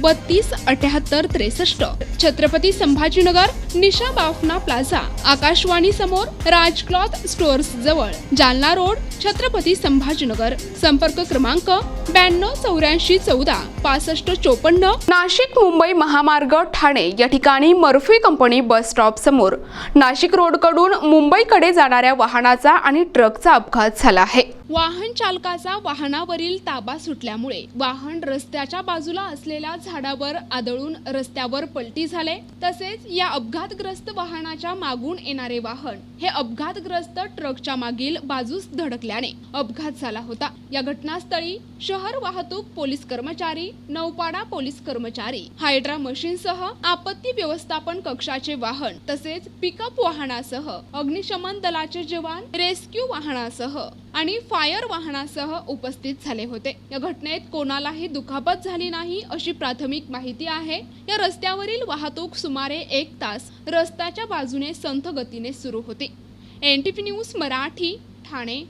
बत्तीस अठ्याहत्तर त्रेसष्ट. छत्रपती संभाजीनगर निशा बाफना प्लाझा. आकाशवाणी समोर राज क्लॉथ स्टोअर्स जवळ. जालना रोड छत्रपती संभाजीनगर. संपर्क क्रमांक ब्याण्णव चौऱ्याऐंशी चौदा पासष्ट चोपन्न. नाशिक मुंबई महामार्ग ठाणे. या ठिकाणी मर्फी कंपनी बस स्टॉप समोर. नाशिक रोडकडून मुंबईकडे जाणाऱ्या वाहनाचा आणि ट्रकचा अपघात झाला आहे. वाहन चालकाचा वाहनावरील ताबा सुटल्यामुळे वाहन रस्त्याच्या बाजूला असलेल्या झाडावर आदळून रस्त्यावर पलटी झाले. तसेच या अपघातग्रस्त वाहनाच्या मागून येणारे वाहन हे अपघातग्रस्त ट्रकच्या मागील बाजूस धडकल्याने अपघात झाला होता. या घटनास्थळी शहर वाहतूक पोलीस कर्मचारी नौपाडा पोलीस कर्मचारी हायड्रा मशीनसह आपत्ती व्यवस्थापन कक्षाचे वाहन तसेच पिकअप वाहनासह अग्निशमन दलाचे जवान रेस्क्यू वाहनासह आणि फायर वाहनासह उपस्थित झाले होते. या घटनेत कोणालाही दुखापत झाली नाही अशी प्राथमिक माहिती आहे. या रस्त्यावरील वाहतूक सुमारे एक तास रस्त्याच्या बाजूने संथ गतीने सुरू होती. N T news Marathi Thane.